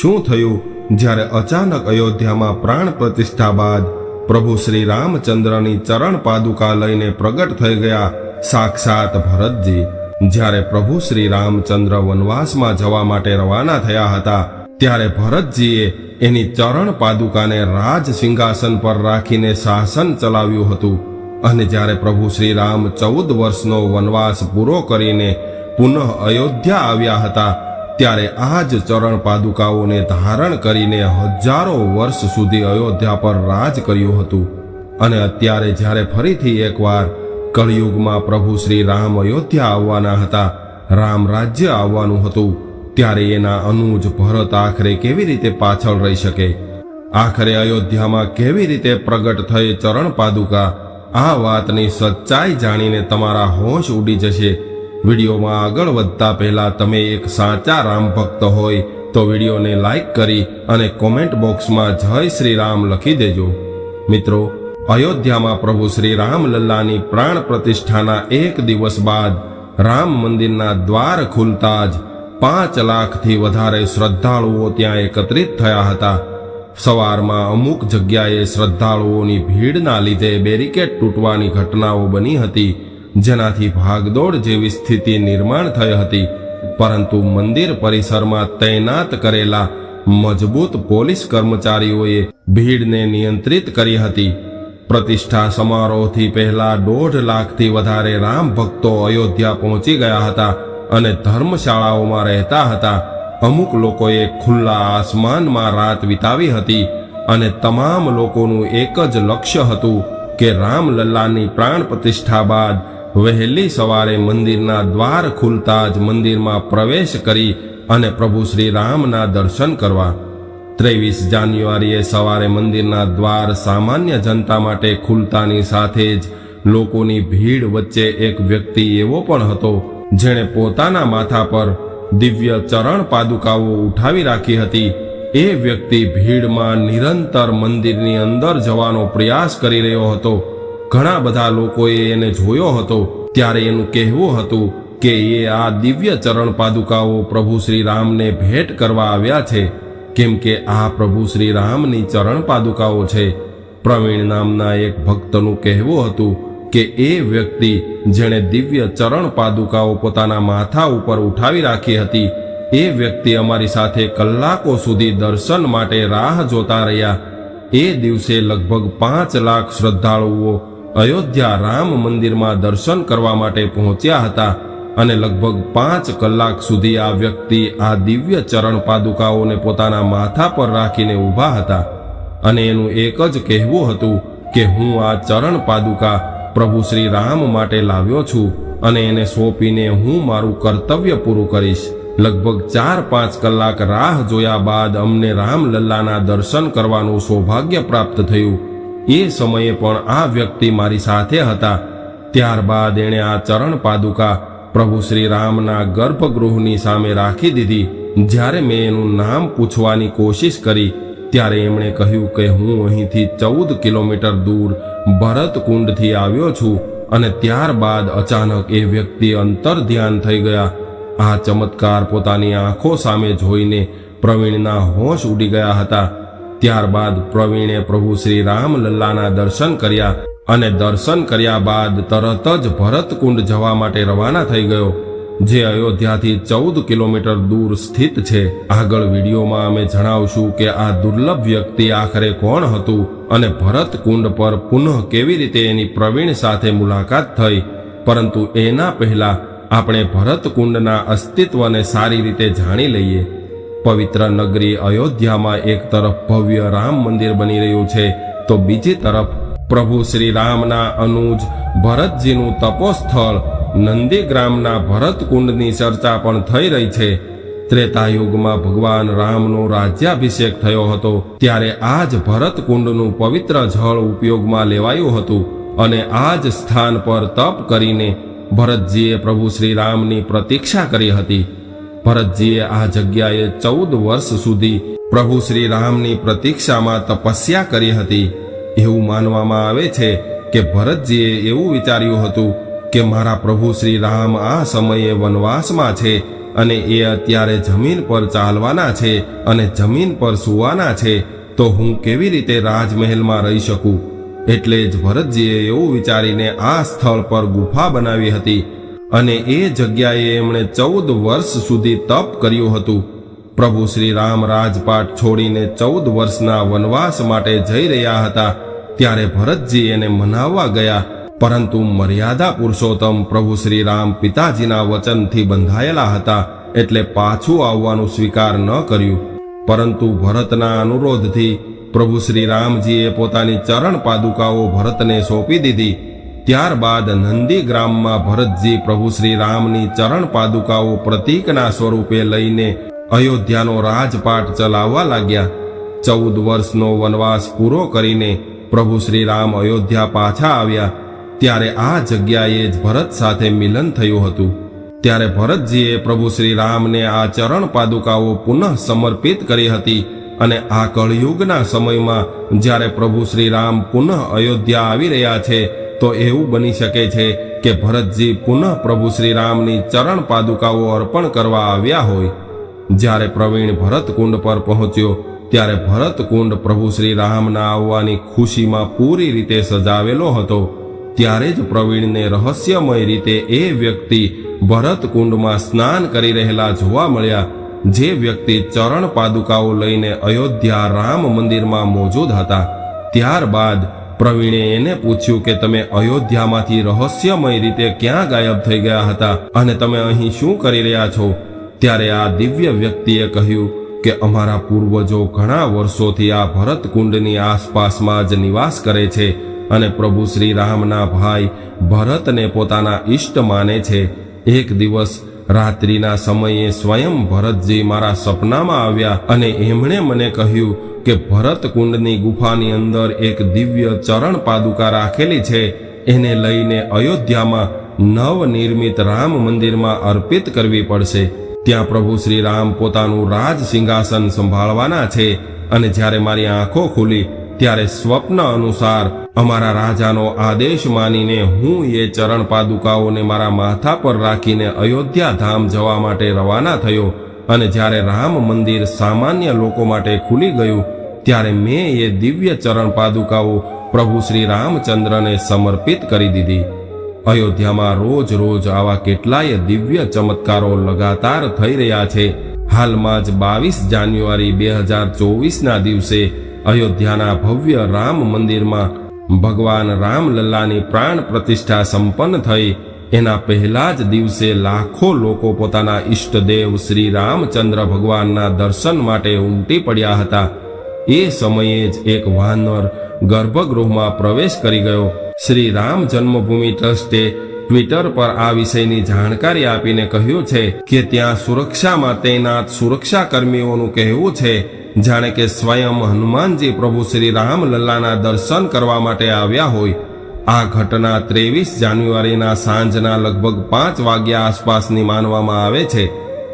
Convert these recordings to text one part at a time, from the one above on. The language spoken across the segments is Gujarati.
શું થયું? જ્યારે અચાનક અયોધ્યામાં પ્રાણ પ્રતિષ્ઠા બાદ પ્રભુ શ્રી રામચંદ્રની ચરણ પાદુકા લઈને પ્રગટ થઈ ગયા, સાક્ષાત ભરતજી. જ્યારે પ્રભુ શ્રી રામચંદ્ર વનવાસમાં જવા માટે રવાના થયા હતા, ત્યારે ભરતજીએ એની ચરણ પાદુકાને રાજ સિંહાસન પર રાખીને શાસન ચલાવ્યું હતું. અને જ્યારે પ્રભુ શ્રી રામ ચૌદ વર્ષનો વનવાસ પૂરો કરીને પુનઃ અયોધ્યા આવ્યા હતા ત્યારે આ જ ચરણ પાદુકાઓને ધારણ કરીને હજારો વર્ષ સુધી અયોધ્યા પર રાજ કર્યું હતું. અને અત્યારે જ્યારે ફરીથી એકવાર કળિયુગમાં પ્રભુ શ્રી રામ અયોધ્યા આવવાના હતા, રામ રાજ્ય આવવાનું હતું, ત્યારે એના અનુજ ભરત આખરે કેવી રીતે પાછળ રહી શકે? આખરે અયોધ્યામાં કેવી રીતે પ્રગટ થઈ ચરણ પાદુકા? આ વાતની સચ્ચાઈ જાણીને તમારા હોશ ઉડી જશે. વિડીયોમાં આગળ વધતા પહેલા તમે એક સાચા રામ ભક્ત હોય તો વિડીયોને લાઈક કરી અને કોમેન્ટ બોક્સમાં જય શ્રી રામ લખી દેજો. મિત્રો, અયોધ્યામાં પ્રભુ શ્રી રામલલ્લાની પ્રાણ પ્રતિષ્ઠાના એક દિવસ બાદ રામ મંદિરના દ્વાર ખુલતા જ પાંચ લાખથી વધારે શ્રદ્ધાળુઓ ત્યાં એકત્રિત થયા હતા. સવારમાં અમુક જગ્યાએ શ્રદ્ધાળુઓની ભીડના લીધે બેરિકેડ તૂટવાની ઘટનાઓ બની હતી. જેનાથી ભાગદોડ જેવી સ્થિતિ નિર્માણ થઈ હતી. પરંતુ મંદિર પરિસરમાં તૈનાત કરેલા મજબૂત પોલીસ કર્મચારીઓએ ભીડને નિયંત્રિત કરી હતી. પ્રતિષ્ઠા સમારોહથી પહેલા દોઢ લાખથી વધારે રામ ભક્તો અયોધ્યા પહોંચી ગયા હતા અને ધર્મશાળાઓમાં રહેતા હતા. અમુક લોકોએ ખુલ્લા આસમાનમાં રાત વિતાવી હતી અને તમામ લોકોનું એક જ લક્ષ્ય હતું કે રામલલ્લાની પ્રાણ પ્રતિષ્ઠા બાદ વહેલી સવારે મંદિરના દ્વાર ખુલતા જ મંદિરમાં પ્રવેશ કરી અને પ્રભુ શ્રી રામના દર્શન કરવા. ત્રેવીસ જાન્યુઆરીએ સવારે મંદિરના દ્વાર સામાન્ય જનતા માટે ખુલતાની સાથે જ લોકોની ભીડ વચ્ચે એક વ્યક્તિ એવો પણ હતો, જેણે પોતાના માથા પર દિવ્ય ચરણ પાદુકાઓ ઉઠાવી રાખી હતી. એ વ્યક્તિ ભીડમાં નિરંતર મંદિરની અંદર જવાનો પ્રયાસ કરી રહ્યો હતો. ઘણા બધા લોકોએ એને જોયો હતો. ત્યારે એનું કહેવું હતું કે એ આ દિવ્ય ચરણ પાદુકાઓ પ્રભુ શ્રી રામને ભેટ કરવા આવ્યા છે. કેમ કે આ પ્રભુ શ્રી રામની ચરણ પાદુકાઓ છે. પ્રવીણ નામના એક ભક્તનું કહેવું હતું કે એ વ્યક્તિ જેણે દિવ્ય ચરણ પાદુકાઓ પોતાના માથા ઉપર ઉઠાવી રાખી હતી, એ વ્યક્તિ અમારી સાથે કલાકો સુધી દર્શન માટે રાહ જોતા રહ્યા. એ દિવસે લગભગ પાંચ લાખ શ્રદ્ધાળુઓ અયોધ્યા રામ મંદિરમાં દર્શન કરવા માટે પહોંચ્યા હતા અને લગભગ પાંચ કલાક સુધી આ વ્યક્તિ આ દિવ્ય ચરણ પાદુકાઓને પોતાના માથા પર રાખીને ઊભા હતા. અને એનું એક જ કહેવું હતું કે હું આ ચરણ પાદુકા પ્રભુ શ્રી રામ માટે લાવ્યો છું અને એને સોંપીને હું મારું કર્તવ્ય પૂરું કરીશ. લગભગ ચાર પાંચ કલાક રાહ જોયા બાદ અમને રામલલ્લાના દર્શન કરવાનું સૌભાગ્ય પ્રાપ્ત થયું. એ સમયે પણ આ વ્યક્તિ મારી સાથે હતા. ત્યારબાદ એણે આ ચરણ પાદુકા પ્રભુ શ્રી રામના ગર્ભગૃહની સામે રાખી દીધી. જ્યારે મેં એનું નામ પૂછવાની કોશિશ કરી, ત્યારે એમણે કહ્યું કે હું અહીંથી ચૌદ કિલોમીટર દૂર ભરતકુંડથી આવ્યો છું અને ત્યારબાદ અચાનક એ વ્યક્તિ અંતર ધ્યાન થઈ ગયા. આ ચમત્કાર પોતાની આંખો સામે જોઈને પ્રવીણના હોશ ઉડી ગયા હતા. ત્યારબાદ પ્રવીણે પ્રભુ શ્રી રામલલ્લાના દર્શન કર્યા અને દર્શન કર્યા બાદ તરત જ ભરતકુંડ જવા માટે રવાના થઈ ગયો, જે અયોધ્યાથી ચૌદ કિલોમીટર દૂર સ્થિત છે. આગળ વિડીયોમાં અમે જણાવશું કે આ દુર્લભ વ્યક્તિ આખરે કોણ હતું અને ભરતકુંડ પર પુનઃ કેવી રીતે એની પ્રવીણ સાથે મુલાકાત થઈ. પરંતુ એના પહેલા આપણે ભરતકુંડના અસ્તિત્વને સારી રીતે જાણી લઈએ. પવિત્ર નગરી અયોધ્યામાં એક તરફ ભવ્ય રામ મંદિર બની રહ્યું છે, તો બીજી તરફ પ્રભુ શ્રી રામના અનુજ ભરતજીનું તપોસ્થળ નંદીગ્રામના ભરતકુંડની ચર્ચા પણ થઈ રહી છે. ત્રેતાયુગમાં ભગવાન રામનો રાજ્યાભિષેક થયો હતો, ત્યારે આ જ ભરતકુંડનું પવિત્ર જળ ઉપયોગમાં લેવાયું હતું અને આ જ સ્થાન પર તપ કરીને ભરતજીએ પ્રભુ શ્રી રામની પ્રતીક્ષા કરી હતી. ભરતજીએ આ જગ્યાએ ચૌદ વર્ષ સુધી પ્રભુ શ્રી રામની પ્રતીક્ષામાં તપસ્યા કરી હતી. એવું માનવામાં આવે છે કે ભરતજીએ એવું વિચાર્યું હતું કે મારા પ્રભુ શ્રી રામ આ સમયે વનવાસમાં છે અને એ અત્યારે જમીન પર ચાલવાના છે અને જમીન પર સૂવાના છે, તો હું કેવી રીતે રાજમહેલમાં રહી શકું? એટલે જ ભરતજીએ એવું વિચારીને આ સ્થળ પર ગુફા બનાવી હતી. અને એ જગ્યાએ એમણે ચૌદ વર્ષ સુધી તપ કર્યું હતું. પ્રભુ શ્રી રામ રાજપાટ છોડીને ચૌદ વર્ષના વનવાસ માટે જઈ રહ્યા હતા. ત્યારે ભરતજી એને મનાવવા ગયા. પરંતુ મર્યાદા પુરુષોત્તમ પ્રભુ શ્રી રામ પિતાજીના વચનથી બંધાયેલા હતા એટલે પાછું આવવાનું સ્વીકાર ન કર્યું. પરંતુ ભરતના અનુરોધથી પ્રભુ શ્રી રામજીએ પોતાની ચરણ પાદુકાઓ ભરતને સોંપી દીધી. ત્યારબાદ નંદી ગ્રામમાં ભરતજી પ્રભુ શ્રી રામની ચરણ પાદુકાઓ પ્રતીકના સ્વરૂપે લઈને અયોધ્યાનો રાજપાટ ચલાવવા લાગ્યા. ચૌદ વર્ષનો વનવાસ પૂરો કરીને પ્રભુ શ્રી રામ અયોધ્યા પાછા આવ્યા. ત્યારે આ જગ્યાએ જ ભરત સાથે મિલન થયું હતું. ત્યારે ભરતજીએ પ્રભુ શ્રી રામને આ ચરણ પાદુકાઓ પુનઃ સમર્પિત કરી હતી અને આ કળયુગના સમયમાં જ્યારે પ્રભુ શ્રી રામ પુનઃ અયોધ્યા આવી રહ્યા છે તો એવું બની શકે છે કે ભરતજી પુનઃ પ્રભુ શ્રી રામની ચરણ પાદુકાઓ અર્પણ કરવા આવ્યા હોય. જ્યારે પ્રવીણ ભરતકુંડ પર પહોંચ્યો, ત્યારે ભરતકુંડ પ્રભુ શ્રી રામના આવવાની ખુશીમાં પૂરી રીતે સજાવેલો હતો. ત્યારે જ પ્રવીણને રહસ્યમય રીતે એ વ્યક્તિ ભરતકુંડમાં સ્નાન કરી રહેલા જોવા મળ્યા, જે વ્યક્તિ ચરણ પાદુકાઓ લઈને અયોધ્યા રામ મંદિરમાં મોજૂદ હતા. ત્યારબાદ પ્રવીણે એને પૂછ્યું કે તમે અયોધ્યામાંથી રહસ્યમય રીતે ક્યાં ગાયબ થઈ ગયા હતા અને તમે અહીં શું કરી રહ્યા છો? ત્યારે આ દિવ્ય વ્યક્તિએ કહ્યું કે અમારા પૂર્વજો ઘણા વર્ષોથી આ ભરતકુંડની આસપાસમાં જ નિવાસ કરે છે અને પ્રભુ શ્રી રામના ભાઈ ભરતને પોતાના ઈષ્ટ માને છે. એક દિવસ રાત્રિના સમયે સ્વયં ભરતજી મારા સપનામાં આવ્યા અને એમણે મને કહ્યું કે ભરતકુંડની ગુફાની અંદર એક દિવ્ય ચરણ પાદુકા રાખેલી છે. એને લઈને અયોધ્યામાં નવનિર્મિત રામ મંદિરમાં અર્પિત કરવી પડશે. ત્યાં પ્રભુ શ્રી રામ પોતાનું રાજ સિંહાસન સંભાળવાના છે અને જ્યારે મારી આંખો ખુલી, ત્યારે સ્વપ્ન અનુસાર અમારા રાજાનો આદેશ માનીને હું એ ચરણ પાદુકાઓને મારા માથા પર રાખીને અયોધ્યા ધામ જવા માટે રવાના થયો અને જ્યારે રામ મંદિર સામાન્ય લોકો માટે ખુલી ગયું, ત્યારે મેં એ દિવ્ય ચરણ પાદુકાઓ પ્રભુ શ્રી રામચંદ્રને સમર્પિત કરી દીધી. અયોધ્યામાં રોજ રોજ આવા કેટલાય દિવ્ય ચમત્કારો લગાતાર થઈ રહ્યા છે. હાલમાં જ બાવીસ જાન્યુઆરી બે હજાર ચોવીસના દિવસે અયોધ્યાના ભવ્ય રામ મંદિરમાં ભગવાન રામલલ્લાની પ્રાણ પ્રતિષ્ઠા સંપન્ન થઈ. એના પહેલા જ દિવસે લાખો લોકો પોતાના ઈષ્ટદેવ શ્રી રામચંદ્ર ભગવાનના દર્શન માટે ઉમટી પડ્યા હતા. એ સમયે જ એક વાનર ગર્ભગૃહમાં પ્રવેશ કરી ગયો. શ્રી રામ જન્મભૂમિ ટ્રસ્ટે ટ્વિટર પર આ વિષયની જાણકારી આપીને કહ્યું છે કે ત્યાં સુરક્ષામાં તૈનાત સુરક્ષા કર્મીઓનું કહેવું છે જાણે કે સ્વયં હનુમાનજી પ્રભુ શ્રી રામલલ્લાના દર્શન કરવા માટે આવ્યા હોય. આ ઘટના ત્રેવીસ જાન્યુઆરીના સાંજના લગભગ પાંચ વાગ્યા આસપાસની માનવામાં આવે છે.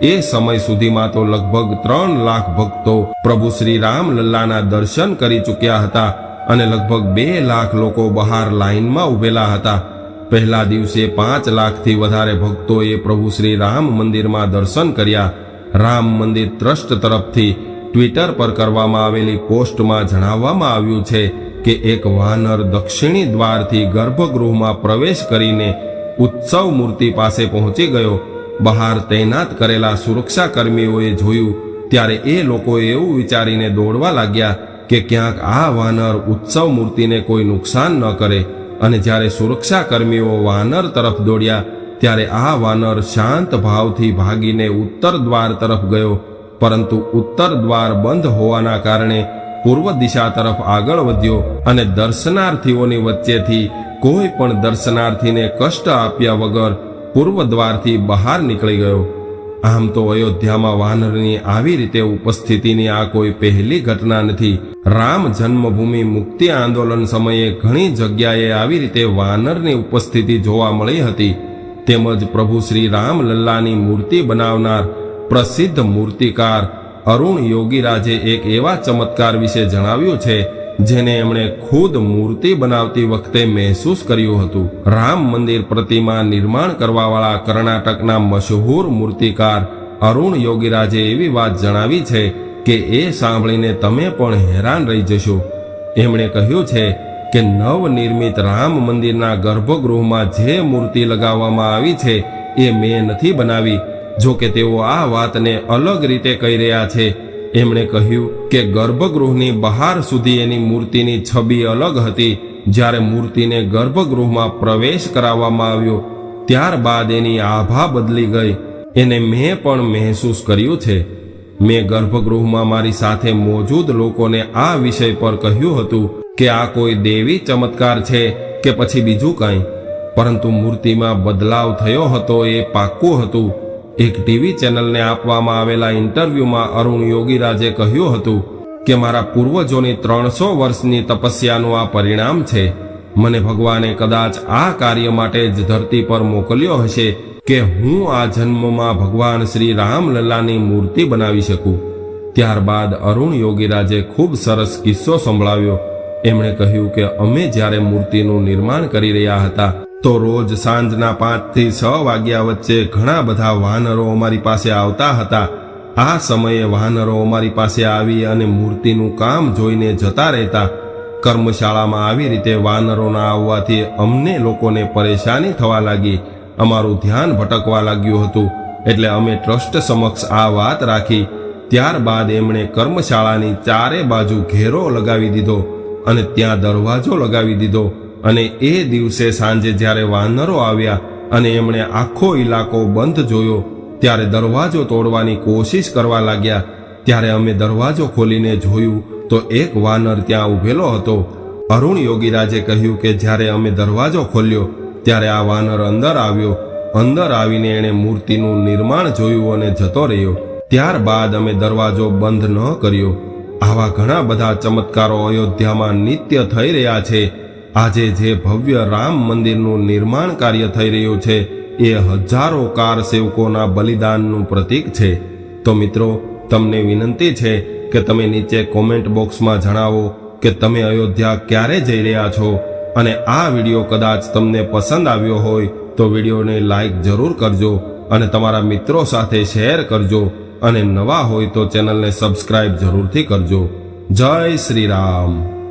એ સમય સુધીમાં તો લગભગ ત્રણ લાખ ભક્તો પ્રભુ શ્રી રામલલ્લાના દર્શન કરી ચૂક્યા હતા અને લગભગ બે લાખ લોકો બહાર લાઇનમાં ઉભેલા હતા. પહેલા દિવસે પાંચ લાખથી વધારે ભક્તોએ પ્રભુ શ્રી રામ મંદિરમાં દર્શન કર્યા. રામ મંદિર ટ્રસ્ટ તરફથી ટ્વિટર પર કરવામાં આવેલી પોસ્ટમાં જણાવવામાં આવ્યું છે કે એક વાનર દક્ષિણી દ્વારથી ગર્ભગૃહમાં પ્રવેશ કરીને ઉત્સવ મૂર્તિ પાસે પહોંચી ગયો. બહાર તૈનાત કરેલા સુરક્ષા કર્મીઓએ જોયું, ત્યારે એ લોકો એવું વિચારીને દોડવા લાગ્યા કે ક્યાંક આ વાનર ઉત્સવ મૂર્તિને કોઈ નુકસાન ન કરે. અને જ્યારે સુરક્ષા કર્મીઓ વાનર તરફ દોડ્યા, ત્યારે આ વાનર શાંત ભાવથી ભાગીને ઉત્તર દ્વાર તરફ ગયો. પરંતુ ઉત્તર દ્વાર બંધ હોવાના કારણે પૂર્વ દિશા તરફ આગળ વધ્યો અને દર્શનાર્થીઓની વચ્ચેથી કોઈ પણ દર્શનાર્થીને કષ્ટ આપ્યા વગર પૂર્વ દ્વારથી બહાર નીકળી ગયો. આમ તો અયોધ્યામાં વાનરની આવી રીતે ઉપસ્થિતિની આ કોઈ પહેલી ઘટના નથી. રામ જન્મભૂમિ મુક્તિ આંદોલન સમયે ઘણી જગ્યાએ આવી રીતે વાનરની ઉપસ્થિતિ જોવા મળી હતી. તેમજ પ્રભુ શ્રી રામ લલ્લાની મૂર્તિ બનાવનાર પ્રસિદ્ધ મૂર્તિકાર અરુણ યોગીરાજે એક એવા ચમત્કાર વિશે જણાવ્યું છે, જેને એમણે ખુદ મૂર્તિ બનાવતી વખતે મહેસૂસ કર્યું હતું. રામ મંદિર પ્રતિમા નિર્માણ કરવાવાળા કર્ણાટકના મશહૂર મૂર્તિકાર અરુણ યોગીરાજે એવી વાત જણાવી છે કે, એ સાંભળીને તમે પણ હેરાન રહી જશો. એમણે કહ્યું છે કે, નવનિર્મિત રામ મંદિરના ગર્ભગૃહમાં જે મૂર્તિ લગાવવામાં આવી છે, એ મેં નથી બનાવી. જો કે તેઓ આ વાતને અલગ રીતે કહી રહ્યા છે. એમણે કહ્યું કે ગર્ભગૃહની બહાર સુધી એની મૂર્તિની છબી અલગ હતી. જ્યારે મૂર્તિને ગર્ભગૃહમાં પ્રવેશ કરાવવામાં આવ્યો, ત્યારબાદ એની આભા બદલી ગઈ. એને મેં પણ મહેસૂસ કર્યું છે. મેં ગર્ભગૃહમાં મારી સાથે મોજૂદ લોકોને આ વિષય પર કહ્યું હતું કે આ કોઈ દેવી ચમત્કાર છે કે પછી બીજું કંઈ. પરંતુ મૂર્તિમાં બદલાવ થયો હતો એ પાક્કું હતું. એક ટીવી ચેનલને આપવામાં આવેલા ઇન્ટરવ્યૂમાં અરુણ યોગીરાજે કહ્યું હતું કે, મારા પૂર્વજોની ત્રણસો વર્ષની તપસ્યાનું આ પરિણામ છે. મને ભગવાને કદાચ આ કાર્ય માટે જ ધરતી પર મોકલ્યો હશે કે હું આ જન્મમાં ભગવાન શ્રી રામલલ્લાની મૂર્તિ બનાવી શકું. ત્યારબાદ અરુણ યોગીરાજે ખૂબ સરસ કિસ્સો સંભળાવ્યો. એમણે કહ્યું કે, અમે જ્યારે મૂર્તિનું નિર્માણ કરી રહ્યા હતા તો રોજ સાંજના પાંચથી છ વાગ્યા વચ્ચે ઘણા બધા વાનરો અમારી પાસે આવતા હતા. આ સમયે વાનરો અમારી પાસે આવી અને મૂર્તિનું કામ જોઈને જતા રહેતા. કર્મશાળામાં આવી રીતે વાનરોના આવવાથી અમને લોકોને પરેશાની થવા લાગી. અમારું ધ્યાન ભટકવા લાગ્યું હતું, એટલે અમે ટ્રસ્ટ સમક્ષ આ વાત રાખી. ત્યારબાદ એમણે કર્મશાળાની ચારે બાજુ ઘેરો લગાવી દીધો અને ત્યાં દરવાજો લગાવી દીધો. અને એ દિવસે સાંજે જ્યારે વાનરો આવ્યા અને એમણે આખો ઇલાકો બંધ જોયો, ત્યારે દરવાજો તોડવાની કોશિશ કરવા લાગ્યા. ત્યારે અમે દરવાજો ખોલીને જોયું તો એક વાનર ત્યાં ઊભેલો હતો. અરુણ યોગીરાજે કહ્યું કે જ્યારે અમે દરવાજો ખોલ્યો, ત્યારે આ વાનર અંદર આવ્યો. અંદર આવીને એણે મૂર્તિનું નિર્માણ જોયું અને જતો રહ્યો. ત્યારબાદ અમે દરવાજો બંધ ન કર્યો. આવા ઘણા બધા ચમત્કારો અયોધ્યામાં નિત્ય થઈ રહ્યા છે. આજે જે ભવ્ય રામ મંદિરનું નિર્માણ કાર્ય થઈ રહ્યું છે, એ હજારો કાર સેવકોના બલિદાનનું પ્રતીક છે. તો મિત્રો, તમને વિનંતી છે કે તમે નીચે કોમેન્ટ બોક્સમાં જણાવો કે તમે અયોધ્યા ક્યારે જઈ રહ્યા છો. અને આ વીડિયો કદાચ તમને પસંદ આવ્યો હોય, તો વિડીયોને લાઈક જરૂર કરજો અને તમારા મિત્રો સાથે શેર કરજો. અને નવા હોય તો ચેનલને સબસ્ક્રાઇબ જરૂરથી કરજો. જય શ્રી રામ.